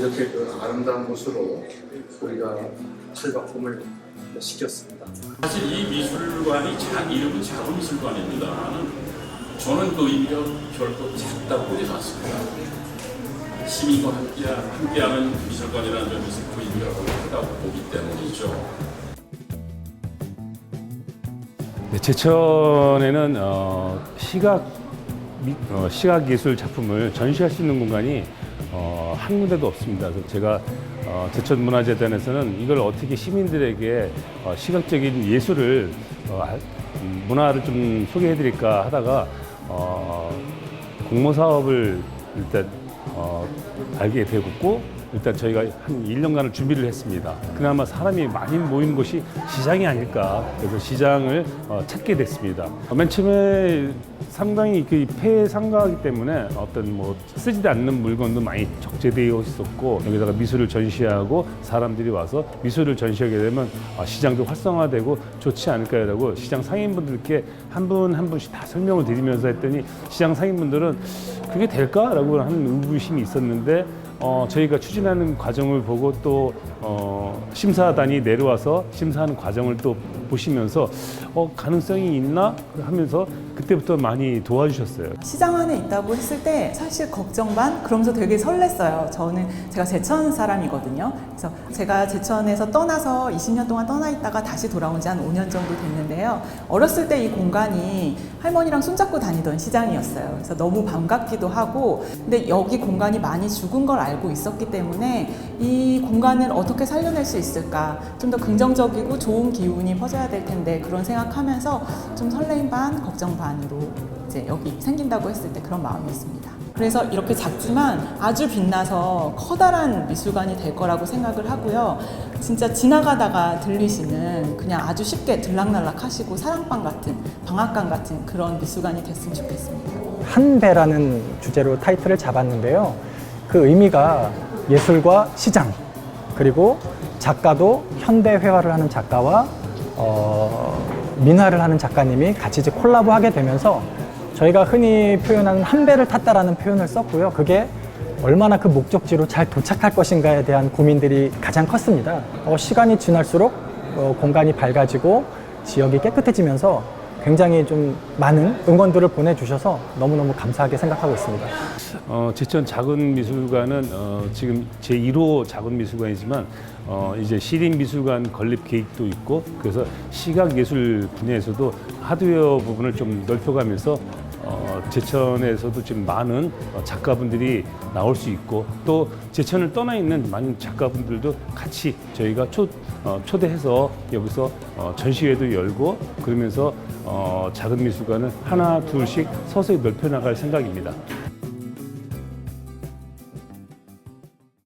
이렇게 그 아름다운 곳으로 우리가 탈바꿈을 시켰습니다. 사실 이 미술관이 자, 이름은 작은 미술관입니다. 저는 그 의미가 결코 작다고 보지 않습니다. 시민과 함께, 함께하는 미술관이라는 점에서 그 의미가 크다고 보기 때문이죠. 네, 제천에는 어, 시각 미- 어, 시각 예술 작품을 전시할 수 있는 공간이 어, 한 군데도 없습니다. 그래서 제가 어, 제천문화재단에서는 이걸 어떻게 시민들에게 어, 시각적인 예술을 어, 알- 음, 문화를 좀 소개해드릴까 하다가 어, 공모 사업을 일단 어, 알게 되었고 일단 저희가 한 1년간을 준비를 했습니다. 그나마 사람이 많이 모이는 곳이 시장이 아닐까. 그래서 시장을 어, 찾게 됐습니다. 어, 맨 처음에 상당히 그 폐에 상가하기 때문에 어떤 뭐 쓰지도 않는 물건도 많이 적재되어 있었고 여기다가 미술을 전시하고 사람들이 와서 미술을 전시하게 되면 아, 시장도 활성화되고 좋지 않을까라고 시장 상인분들께 한 분 한 분씩 다 설명을 드리면서 했더니 시장 상인분들은 그게 될까라고 하는 의구심이 있었는데 어, 저희가 추진하는 과정을 보고 또 어, 심사단이 내려와서 심사하는 과정을 또 보시면서 어, 가능성이 있나 하면서 그때부터 많이 도와주셨어요. 시장 안에 있다고 했을 때 사실 걱정 반 그러면서 되게 설렜어요. 저는 제가 제천 사람이거든요. 그래서 제가 제천에서 떠나서 20년 동안 떠나 있다가 다시 돌아온 지 한 5년 정도 됐는데요. 어렸을 때 이 공간이 할머니랑 손잡고 다니던 시장이었어요. 그래서 너무 반갑기도 하고 근데 여기 공간이 많이 죽은 걸 알고 있었기 때문에 이 공간을 어떻게 살려낼 수 있을까 좀 더 긍정적이고 좋은 기운이 퍼져 야 될 텐데 그런 생각하면서 좀 설레임 반 걱정 반으로 이제 여기 생긴다고 했을 때 그런 마음이었습니다. 그래서 이렇게 작지만 아주 빛나서 커다란 미술관이 될 거라고 생각을 하고요. 진짜 지나가다가 들리시는 그냥 아주 쉽게 들락날락 하시고 사랑방 같은 방앗간 같은 그런 미술관이 됐으면 좋겠습니다. 한 배라는 주제로 타이틀을 잡았는데요. 그 의미가 예술과 시장, 그리고 작가도 현대 회화를 하는 작가와 어, 민화를 하는 작가님이 같이 이제 콜라보하게 되면서 저희가 흔히 표현하는 한 배를 탔다라는 표현을 썼고요. 그게 얼마나 그 목적지로 잘 도착할 것인가에 대한 고민들이 가장 컸습니다. 어, 시간이 지날수록 어, 공간이 밝아지고 지역이 깨끗해지면서 굉장히 좀 많은 응원들을 보내주셔서 너무너무 감사하게 생각하고 있습니다. 어, 제천 작은 미술관은 어, 지금 제 1호 작은 미술관이지만 어, 이제 시립 미술관 건립 계획도 있고 그래서 시각 예술 분야에서도 하드웨어 부분을 좀 넓혀가면서 어, 제천에서도 지금 많은 어, 작가분들이 나올 수 있고 또 제천을 떠나 있는 많은 작가분들도 같이 저희가 초, 어, 초대해서 여기서 어, 전시회도 열고 그러면서 어, 작은 미술관을 하나 둘씩 서서히 넓혀 나갈 생각입니다.